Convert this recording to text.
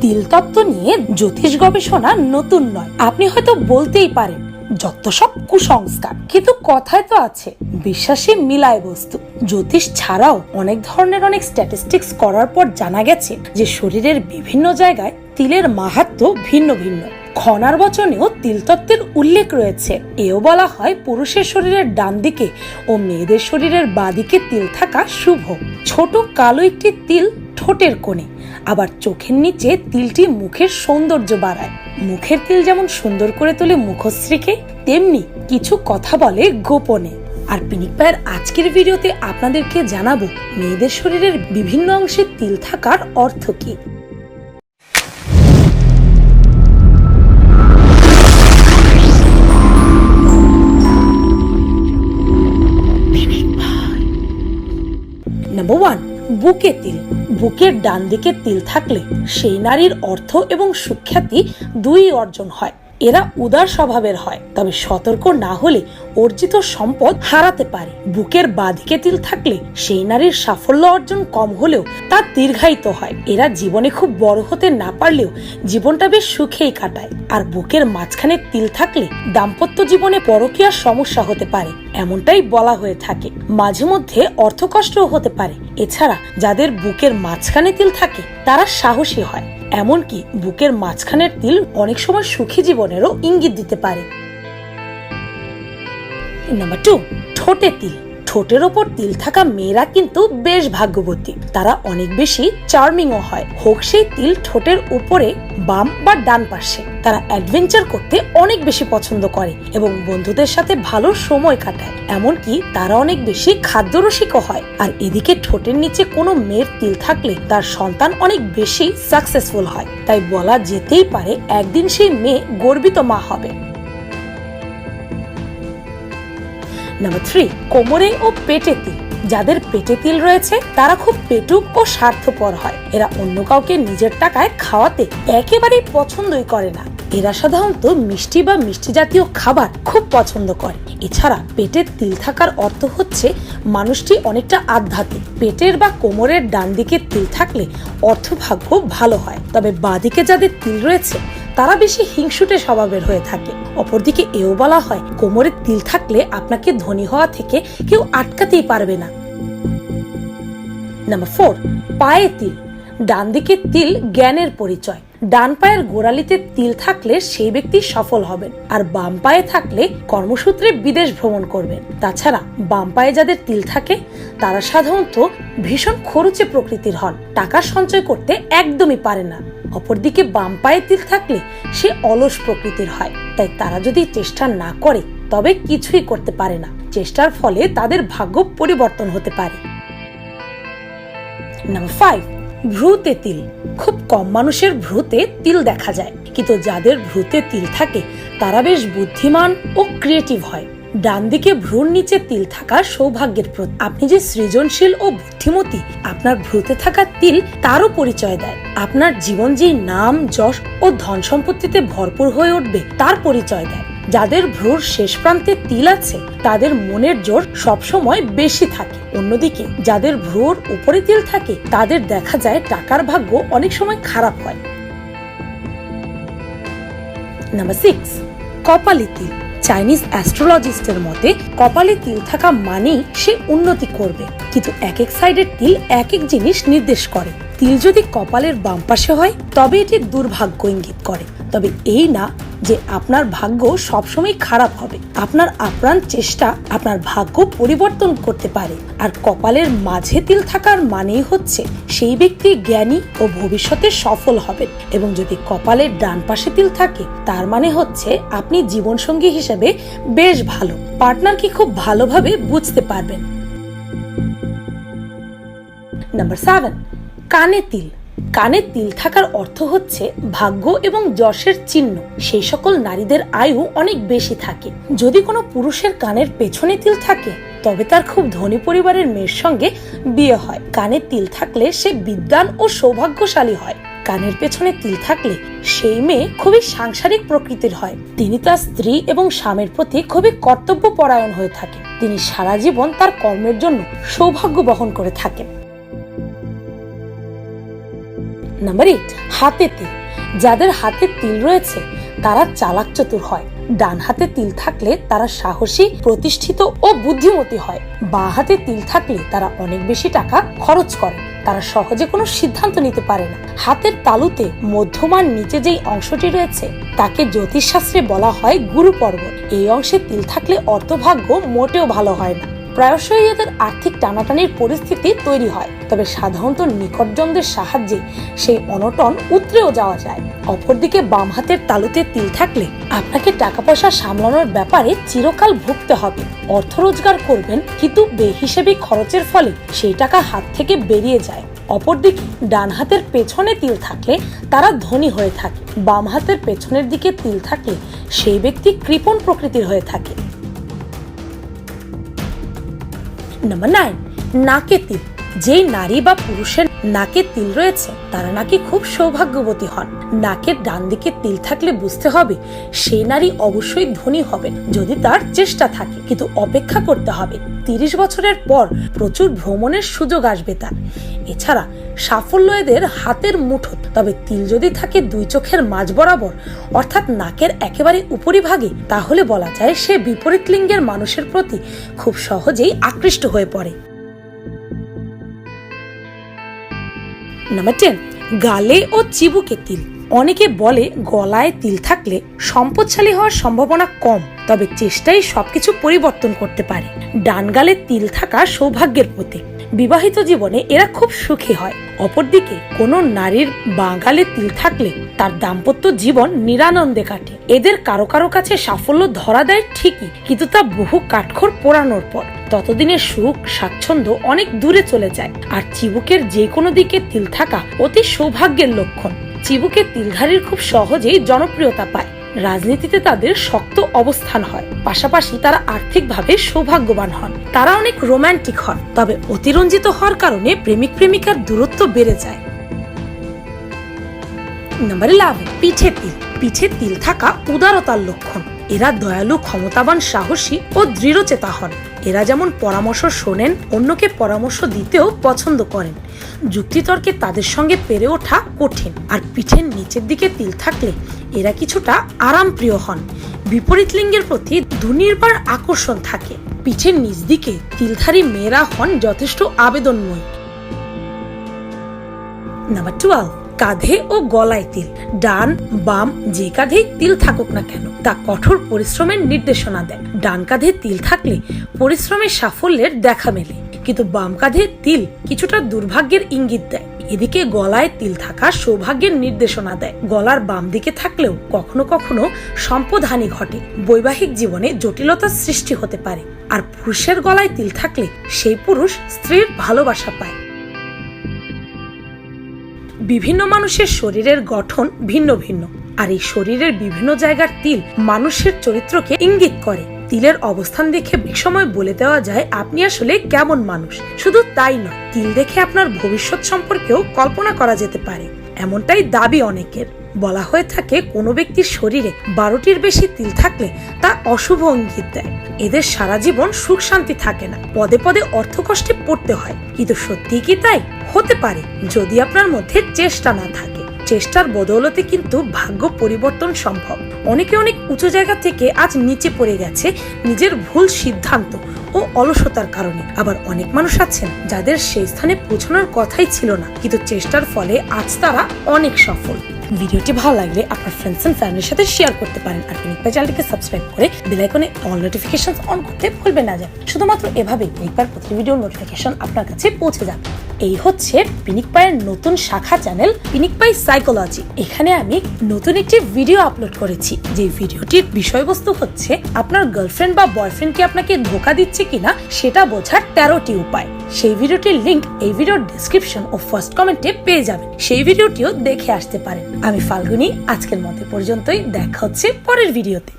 তিল তত্ত্ব নিয়ে জ্যোতিষ গবেষণা নতুন নয়। আপনি হয়তো বলতেই পারেন, যত সব কুসংস্কার, কিন্তু কথায় তো আছে, বিশ্বাসে মিলায় বস্তু। জ্যোতিষ ছাড়াও অনেক ধরনের অনেক স্ট্যাটিস্টিক্স করার পর জানা গেছে যে শরীরের বিভিন্ন জায়গায় তিলের মাহাত্ম ভিন্ন ভিন্ন। খনার বচনেও তিলতত্ত্বের উল্লেখ রয়েছে। এও বলা হয়, পুরুষের শরীরের ডান দিকে ও মেয়েদের শরীরের বাঁদিকে তিল থাকা শুভ। ছোট কালো একটি তিল ঠোঁটের কোণে, আবার চোখের নিচে তিলটি মুখের সৌন্দর্য বাড়ায়। মুখের তিল যেমন সুন্দর করে তোলে মুখশ্রীকে, তেমনি কিছু কথা বলে গোপনে। আর পিনিক পায়ের আজকের ভিডিওতে আপনাদেরকে জানাব, মেয়েদের শরীরের বিভিন্ন অংশে তিল থাকার অর্থ কি? নাম্বার ওয়ান বুকে তিল। বুকের ডান দিকে তিল থাকলে সেই নারীর অর্থ এবং সুখ্যাতি দুই অর্জন হয়। এরা উদার স্বভাবের হয়। তবে সতর্ক না হলে অর্জিত সম্পদ হারাতে পারে। বুকের বাঁদিকে তিল থাকলে সেই নারীর সাফল্য অর্জন কম হলেও তা দীর্ঘায়িত হয়। এরা জীবনে খুব বড় হতে না পারলেও জীবনটা বেশ সুখেই কাটায়। আর বুকের মাঝখানে তিল থাকলে দাম্পত্য জীবনে পরকীয়ার সমস্যা হতে পারে, এমনটাই বলা হয়ে থাকে। মাঝে মধ্যে অর্থকষ্টও হতে পারে। এছাড়া যাদের বুকের মাঝখানে তিল থাকে, তারা সাহসী হয়। এমনকি বুকের মাঝখানের তিল অনেক সময় সুখী জীবনেরও ইঙ্গিত দিতে পারে। নাম্বার টু ঠোঁটে তিল। ঠোঁটের ওপর তিল থাকা মেয়েরা কিন্তু বেশ ভাগ্যবতী। তারা অনেক বেশি চার্মিংও হয়। হোক সেই তিল ঠোঁটের উপরে, বাম বা ডান পাশে। তারা অ্যাডভেঞ্চার করতে অনেক বেশি পছন্দ করে এবং বন্ধুদের সাথে ভালো সময় কাটায়। এমনকি তারা অনেক বেশি খাদ্যরসিকও হয়। আর এদিকে ঠোঁটের নিচে কোনো মেয়ের তিল থাকলে তার সন্তান অনেক বেশি সাকসেসফুল হয়। তাই বলা যেতেই পারে একদিন সেই মেয়ে গর্বিত মা হবে। নাম্বার থ্রি কোমরে ও পেটে তিল। যাদের পেটে তিল রয়েছে, তারা খুব পেটুক ও স্বার্থপর হয়। এরা অন্য কাউকে নিজের টাকায় খাওয়াতে একেবারেই পছন্দই করে না। এরা সাধারণত মিষ্টি বা মিষ্টি জাতীয় খাবার খুব পছন্দ করে। এছাড়া পেটের তিল থাকার অর্থ হচ্ছে, মানুষটি অনেকটা আধ্যাত্মিক। পেটের বা কোমরের ডান দিকে তিল থাকলে অর্থভাগ্য ভালো হয়। তবে বাঁদিকে যাদের তিল রয়েছে তারা বেশি হিংসুটে স্বভাবের হয়ে থাকে। অপরদিকে এও বলা হয় কোমরে তিল থাকলে আপনাকে ধনী হওয়া থেকে কেউ আটকাতেই পারবে না। নাম্বার ফোর পায়ে তিল। ডান দিকে তিল জ্ঞানের পরিচয়। ডান পায়ের গোড়ালিতে তিল থাকলে সেই ব্যক্তি সফল হবেন, আর বাম পায়ে থাকলে কর্মসূত্রে বিদেশ ভ্রমণ করবেন। তাছাড়া বাম পায়ে যাদের তিল থাকে, তারা সাধারণত ভীষণ খরচে প্রকৃতির হন। টাকা সঞ্চয় করতে একদমই পারে না। অপরদিকে বাম পায়ে তিল থাকলে সে অলস প্রকৃতির হয়। তাই তারা যদি চেষ্টা না করে, তবে কিছুই করতে পারে না। চেষ্টার ফলে তাদের ভাগ্য পরিবর্তন হতে পারে। নাম্বার ফাইভ ভ্রুতে তিল। খুব কম মানুষের ভ্রুতে তিল দেখা যায়। কিন্তু যাদের ভ্রুতে তিল থাকে, তারা বেশ বুদ্ধিমান ও ক্রিয়েটিভ হয়। ডান দিকে ভ্রুর নিচে তিল থাকা সৌভাগ্যের প্রতীক। আপনি যে সৃজনশীল ও বুদ্ধিমতী, আপনার ভ্রুতে থাকা তিল তারও পরিচয় দেয়। আপনার জীবন যে নাম, যশ ও ধন সম্পত্তিতে ভরপুর হয়ে উঠবে, তার পরিচয় দেয়। যাদের ভ্রুর শেষ প্রান্তে তিল আছে, তাদের মনের জোর সবসময় বেশি থাকে। অন্যদিকে, যাদের ভ্রুর উপরে তিল থাকে, তাদের দেখা যায় টাকার ভাগ্য অনেক সময় খারাপ হয়। নাম্বার সিক্স, কপালি তিল। চাইনিজ অ্যাস্ট্রোলজিস্টের মতে, কপালে তিল থাকা মানেই সে উন্নতি করবে। কিন্তু এক এক সাইডের তিল এক এক জিনিস নির্দেশ করে। তিল যদি কপালের বাম পাশে হয়, তবে এটি দুর্ভাগ্য ইঙ্গিত করে। তবে এই না যে আপনার ভাগ্য সবসময় খারাপ হবে। আপনার আপ্রাণ চেষ্টা আপনার ভাগ্য পরিবর্তন করতে পারে। আর কপালের মাঝে তিল থাকার মানেই হচ্ছে সেই ব্যক্তি জ্ঞানী ও ভবিষ্যতে সফল হবেন। এবং যদি কপালের ডান পাশে তিল থাকে, তার মানে হচ্ছে আপনি জীবনসঙ্গী হিসেবে বেশ ভালো। পার্টনারকে খুব ভালোভাবে বুঝতে পারবেন? নাম্বার সেভেন, কানে তিল। কানে তিল থাকার অর্থ হচ্ছে ভাগ্য এবং যশের চিহ্ন। সেই সকল নারীদের আয়ু অনেক বেশি থাকে। যদি কোনো পুরুষের কানের পেছনে তিল থাকে, তবে তার খুব ধনী পরিবারের মেয়ের সঙ্গে বিয়ে হয়। কানে তিল থাকলে সে বিদ্বান ও সৌভাগ্যশালী হয়। কানের পেছনে তিল থাকলে সেই মেয়ে খুবই সাংসারিক প্রকৃতির হয়। তিনি তার স্ত্রী এবং স্বামীর প্রতি খুবই কর্তব্য পরায়ণ হয়ে থাকে। তিনি সারা জীবন তার কর্মের জন্য সৌভাগ্য বহন করে থাকেন। নাম্বার এইট হাতে তিল। যাদের হাতে তিল রয়েছে, তারা চালাক চতুর হয়। ডান হাতে তিল থাকলে তারা সাহসী, প্রতিষ্ঠিত ও বুদ্ধিমতী হয়। বা হাতে তিল থাকলে তারা অনেক বেশি টাকা খরচ করে। তারা সহজে কোনো সিদ্ধান্ত নিতে পারে না। হাতের তালুতে মধ্যমান নিচে যেই অংশটি রয়েছে, তাকে জ্যোতিষশাস্ত্রে বলা হয় গুরু পর্বত এই অংশে তিল থাকলে অর্থভাগ্য মোটেও ভালো হয় না। প্রায়শই এদের আর্থিক টানাটানির পরিস্থিতি তৈরি হয়। তবে সাধারণত নিকটজনদের সাহায্যে সেই অনটন উতরেও যাওয়া যায়। অপরদিকে বাম হাতের তালুতে তিল থাকলে আপনাকে টাকা পয়সা সামলানোর ব্যাপারে চিরকাল ভুগতে হবে। অর্থ রোজগার করবেন, কিন্তু বেহিসেবি খরচের ফলে সেই টাকা হাত থেকে বেরিয়ে যায়। অপরদিকে ডান হাতের পেছনে তিল থাকলে তারা ধনী হয়ে থাকে। বাম হাতের পেছনের দিকে তিল থাকলে সেই ব্যক্তি কৃপণ প্রকৃতির হয়ে থাকে। নাম্বার নাইন নাকে তিল যেই নারী বা পুরুষের নাকে তিল রয়েছে, তারা নাকি খুব সৌভাগ্যবতী হন। নাকের ডান দিকে তিল থাকলে বুঝতে হবে সেই নারী অবশ্যই ধনী হবেন যদি তার চেষ্টা থাকে, কিন্তু অপেক্ষা করতে হবে। তিরিশ বছরের পর প্রচুর ভ্রমণের সুযোগ আসবে তার। এছাড়া সাফল্য এদের হাতের মুঠো তবে তিল যদি থাকে দুই চোখের মাঝ বরাবর, অর্থাৎ নাকের একেবারে উপরিভাগে, তাহলে বলা যায় সে বিপরীত লিঙ্গের মানুষের প্রতি খুব সহজেই আকৃষ্ট হয়ে পড়ে। নাম্বার টেন গালে ও চিবুকে তিল। অনেকে বলে গলায় তিল থাকলে সম্পদশালী হওয়ার সম্ভাবনা কম, তবে চেষ্টাই সবকিছু পরিবর্তন করতে পারে। ডান গালে তিল থাকা সৌভাগ্যের প্রতীক। বিবাহিত জীবনে এরা খুব সুখী হয়। অপরদিকে কোনো নারীর বাঙালে তিল থাকলে তার দাম্পত্য জীবন নিরানন্দে কাটে। এদের কারও কারও কাছে সাফল্য ধরা দেয় ঠিকই, কিন্তু তা বহু কাঠখড় পোড়ানোর পর। ততদিনে সুখ, স্বাচ্ছন্দ্য অনেক দূরে চলে যায়। আর চিবুকের যে কোনো দিকে তিল থাকা অতি সৌভাগ্যের লক্ষণ। চিবুকের তিলধারীর খুব সহজেই জনপ্রিয়তা পায়। রাজনীতিতে তাদের শক্ত অবস্থান হয়। পাশাপাশি তারা আর্থিকভাবে সৌভাগ্যবান হন। তারা অনেক রোম্যান্টিক হন, তবে অতিরঞ্জিত হওয়ার কারণে প্রেমিক প্রেমিকার দূরত্ব বেড়ে যায়। নাম্বার ইলেভেন পিঠে তিল। পিঠে তিল থাকা উদারতার লক্ষণ। এরা দয়ালু, ক্ষমতাবান, সাহসী ও দৃঢ়চেতা হন। এরা যেমন পরামর্শ শোনেন, অন্যকে পরামর্শ দিতেও পছন্দ করেন। যুক্তিতর্কে তাদের সঙ্গে পেরে ওঠা কঠিন। আর পিঠের নিচের দিকে তিল থাকলে এরা কিছুটা আরামপ্রিয় হন। বিপরীত লিঙ্গের প্রতি দুনির্বার আকর্ষণ থাকে। পিঠের নিচ দিকে তিলধারী মেয়েরা হন যথেষ্ট আবেদনময়। Number twelve. কাঁধে ও গলায় তিল। ডান, বাম, যে কাঁধেই তিল থাকুক না কেন, তা কঠোর পরিশ্রমের নির্দেশনা দেয়। ডান কাঁধে তিল থাকলে পরিশ্রমের সাফল্যের দেখা মেলে। কিন্তু বাম কাঁধে তিল কিছুটা দুর্ভাগ্যের ইঙ্গিত দেয়। এদিকে গলায় তিল থাকা সৌভাগ্যের নির্দেশনা দেয়। গলার বাম দিকে থাকলেও কখনো কখনো সম্পদহানি ঘটে। বৈবাহিক জীবনে জটিলতার সৃষ্টি হতে পারে। আর পুরুষের গলায় তিল থাকলে সেই পুরুষ স্ত্রীর ভালোবাসা পায়। বিভিন্ন মানুষের শরীরের গঠন ভিন্ন ভিন্ন, আর এই শরীরের বিভিন্ন জায়গার তিল মানুষের চরিত্রকে ইঙ্গিত করে। তিলের অবস্থান দেখে সময় বলে দেওয়া যায়, আপনি আসলে কেমন মানুষ? শুধু তাই নয়, তিল দেখে আপনার ভবিষ্যৎ সম্পর্কেও কল্পনা করা যেতে পারে। এমনটাই দাবি অনেকের। বলা হয়ে থাকে, কোনো ব্যক্তির শরীরে বারোটির বেশি তিল থাকলে তা অশুভ ইঙ্গিত দেয়। এদের সারা জীবন সুখ শান্তি থাকে না। পদে পদে অর্থকষ্টে পড়তে হয়। কিন্তু সত্যি কি তাই? হতে পারে, যদি আপনার মধ্যে চেষ্টা না থাকে। চেষ্টার বদৌলতে কিন্তু ভাগ্য পরিবর্তন সম্ভব। অনেকে অনেক উঁচু জায়গা থেকে আজ নিচে পড়ে গেছে, নিজের ভুল সিদ্ধান্ত ও অলসতার কারণে। আবার অনেক মানুষ আছেন যাদের সেই স্থানে পৌঁছানোর কথাই ছিল না, কিন্তু চেষ্টার ফলে আজ তারা অনেক সফল। ভিডিওটি ভালো লাগলে আপনার ফ্রেন্ডস এন্ড ফ্যামিলির সাথে শেয়ার করতে পারেন আর পিনিক চ্যানেলটিকে সাবস্ক্রাইব করে বেল আইকনে অল নোটিফিকেশন অন করতে ভুলবেন না যান শুধুমাত্র এভাবেই পিনিক পায়ের প্রতি ভিডিওর নোটিফিকেশন আপনার কাছে পৌঁছে যাবে এই হচ্ছে পিনিক পায়ের নতুন শাখা চ্যানেল পিনিক পাই সাইকোলজি। এখানে আমি নতুন একটি ভিডিও আপলোড করেছি। যে ভিডিওটির বিষয়বস্তু হচ্ছে, আপনার গার্লফ্রেন্ড বা বয়ফ্রেন্ড কি আপনাকে ধোকা দিচ্ছে কিনা সেটা বোঝার তেরোটি উপায়। সেই ভিডিওটির লিংক এই ভিডিওর ডিসক্রিপশন ও ফার্স্ট কমেন্টে পেয়ে যাবেন। সেই ভিডিওটিও দেখে আসতে পারেন। আমি ফাল্গুনি, আজকের মতো পর্যন্তই। দেখা হচ্ছে পরের ভিডিওতে।